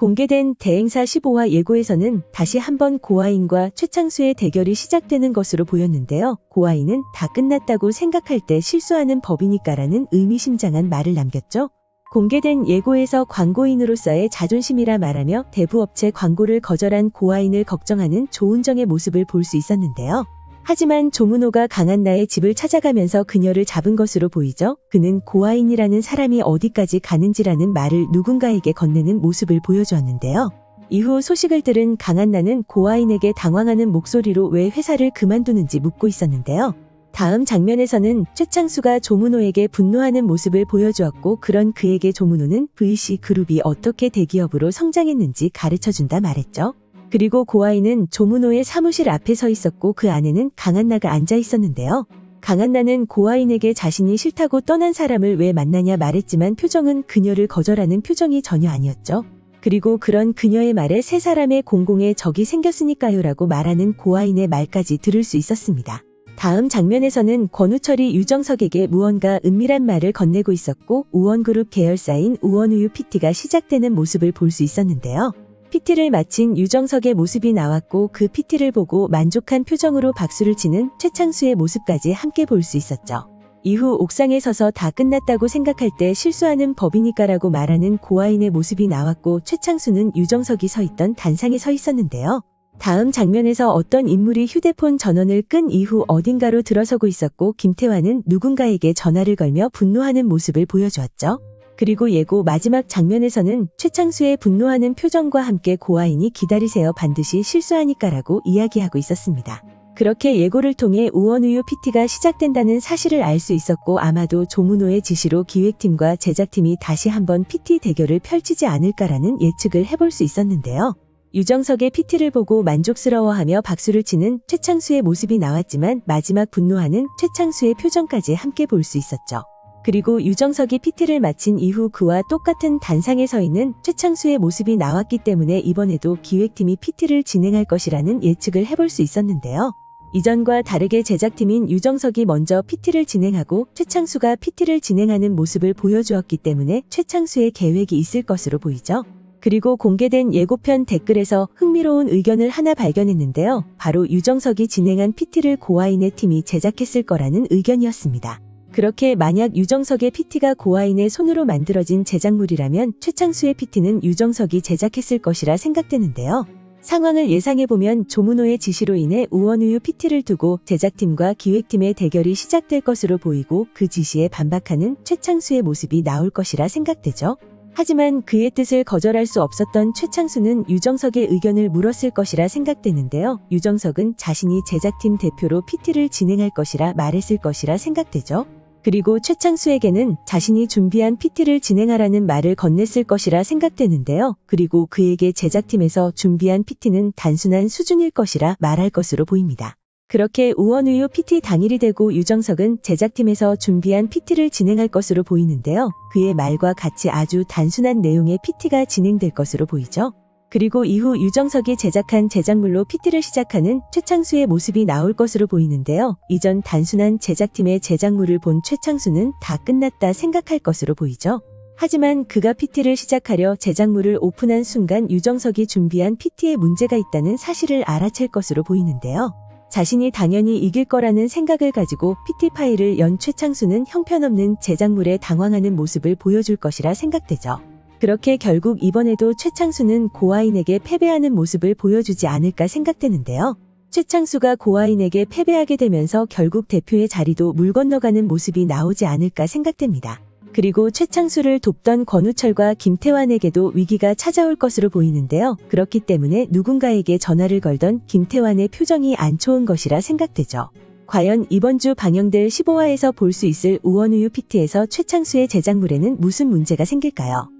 공개된 대행사 15화 예고에서는 다시 한번 고아인과 최창수의 대결이 시작되는 것으로 보였는데요. 고아인은 다 끝났다고 생각할 때 실수하는 법이니까라는 의미심장한 말을 남겼죠. 공개된 예고에서 광고인으로서의 자존심이라 말하며 대부업체 광고를 거절한 고아인을 걱정하는 조은정의 모습을 볼 수 있었는데요. 하지만 조문호가 강한나의 집을 찾아가면서 그녀를 잡은 것으로 보이죠. 그는 고아인이라는 사람이 어디까지 가는지라는 말을 누군가에게 건네는 모습을 보여주었는데요. 이후 소식을 들은 강한나는 고아인에게 당황하는 목소리로 왜 회사를 그만두는지 묻고 있었는데요. 다음 장면에서는 최창수가 조문호에게 분노하는 모습을 보여주었고 그런 그에게 조문호는 VC 그룹이 어떻게 대기업으로 성장했는지 가르쳐준다 말했죠. 그리고 고아이는 조문호의 사무실 앞에 서 있었고 그 안에는 강한나가 앉아 있었는데요. 강한나는 고아인에게 자신이 싫다고 떠난 사람을 왜 만나냐 말했지만 표정은 그녀를 거절하는 표정이 전혀 아니었죠. 그리고 그런 그녀의 말에 세 사람의 공공의 적이 생겼으니까요 라고 말하는 고아인의 말까지 들을 수 있었습니다. 다음 장면에서는 권우철이 유정석에게 무언가 은밀한 말을 건네고 있었고 우원그룹 계열사인 우원우유 PT가 시작되는 모습을 볼 수 있었는데요. PT를 마친 유정석의 모습이 나왔고 그 PT를 보고 만족한 표정으로 박수를 치는 최창수의 모습까지 함께 볼 수 있었죠. 이후 옥상에 서서 다 끝났다고 생각할 때 실수하는 법이니까라고 말하는 고아인의 모습이 나왔고 최창수는 유정석이 서 있던 단상에 서 있었는데요. 다음 장면에서 어떤 인물이 휴대폰 전원을 끈 이후 어딘가로 들어서고 있었고 김태환은 누군가에게 전화를 걸며 분노하는 모습을 보여주었죠. 그리고 예고 마지막 장면에서는 최창수의 분노하는 표정과 함께 고아인이 기다리세요 반드시 실수하니까라고 이야기하고 있었습니다. 그렇게 예고를 통해 우원우유 PT가 시작된다는 사실을 알 수 있었고 아마도 조문호의 지시로 기획팀과 제작팀이 다시 한번 PT 대결을 펼치지 않을까라는 예측을 해볼 수 있었는데요. 유정석의 PT를 보고 만족스러워하며 박수를 치는 최창수의 모습이 나왔지만 마지막 분노하는 최창수의 표정까지 함께 볼 수 있었죠. 그리고 유정석이 PT를 마친 이후 그와 똑같은 단상에 서 있는 최창수의 모습이 나왔기 때문에 이번에도 기획팀이 PT를 진행할 것이라는 예측을 해볼 수 있었는데요. 이전과 다르게 제작팀인 유정석이 먼저 PT를 진행하고 최창수가 PT를 진행하는 모습을 보여주었기 때문에 최창수의 계획이 있을 것으로 보이죠. 그리고 공개된 예고편 댓글에서 흥미로운 의견을 하나 발견했는데요. 바로 유정석이 진행한 PT를 고아인의 팀이 제작했을 거라는 의견이었습니다. 그렇게 만약 유정석의 PT가 고아인의 손으로 만들어진 제작물이라면 최창수의 PT는 유정석이 제작했을 것이라 생각되는데요. 상황을 예상해보면 조문호의 지시로 인해 우원우유 PT를 두고 제작팀과 기획팀의 대결이 시작될 것으로 보이고 그 지시에 반박하는 최창수의 모습이 나올 것이라 생각되죠. 하지만 그의 뜻을 거절할 수 없었던 최창수는 유정석의 의견을 물었을 것이라 생각되는데요. 유정석은 자신이 제작팀 대표로 PT를 진행할 것이라 말했을 것이라 생각되죠. 그리고 최창수에게는 자신이 준비한 PT를 진행하라는 말을 건넸을 것이라 생각되는데요. 그리고 그에게 제작팀에서 준비한 PT는 단순한 수준일 것이라 말할 것으로 보입니다. 그렇게 우원우유 PT 당일이 되고 유정석은 제작팀에서 준비한 PT를 진행할 것으로 보이는데요. 그의 말과 같이 아주 단순한 내용의 PT가 진행될 것으로 보이죠. 그리고 이후 유정석이 제작한 제작물로 PT를 시작하는 최창수의 모습이 나올 것으로 보이는데요. 이전 단순한 제작팀의 제작물을 본 최창수는 다 끝났다 생각할 것으로 보이죠. 하지만 그가 PT를 시작하려 제작물을 오픈한 순간 유정석이 준비한 PT에 문제가 있다는 사실을 알아챌 것으로 보이는데요. 자신이 당연히 이길 거라는 생각을 가지고 PT 파일을 연 최창수는 형편없는 제작물에 당황하는 모습을 보여줄 것이라 생각되죠. 그렇게 결국 이번에도 최창수는 고아인에게 패배하는 모습을 보여주지 않을까 생각되는데요. 최창수가 고아인에게 패배하게 되면서 결국 대표의 자리도 물 건너가는 모습이 나오지 않을까 생각됩니다. 그리고 최창수를 돕던 권우철과 김태환에게도 위기가 찾아올 것으로 보이는데요. 그렇기 때문에 누군가에게 전화를 걸던 김태환의 표정이 안 좋은 것이라 생각되죠. 과연 이번 주 방영될 15화에서 볼 수 있을 우원우유 PT에서 최창수의 제작물에는 무슨 문제가 생길까요?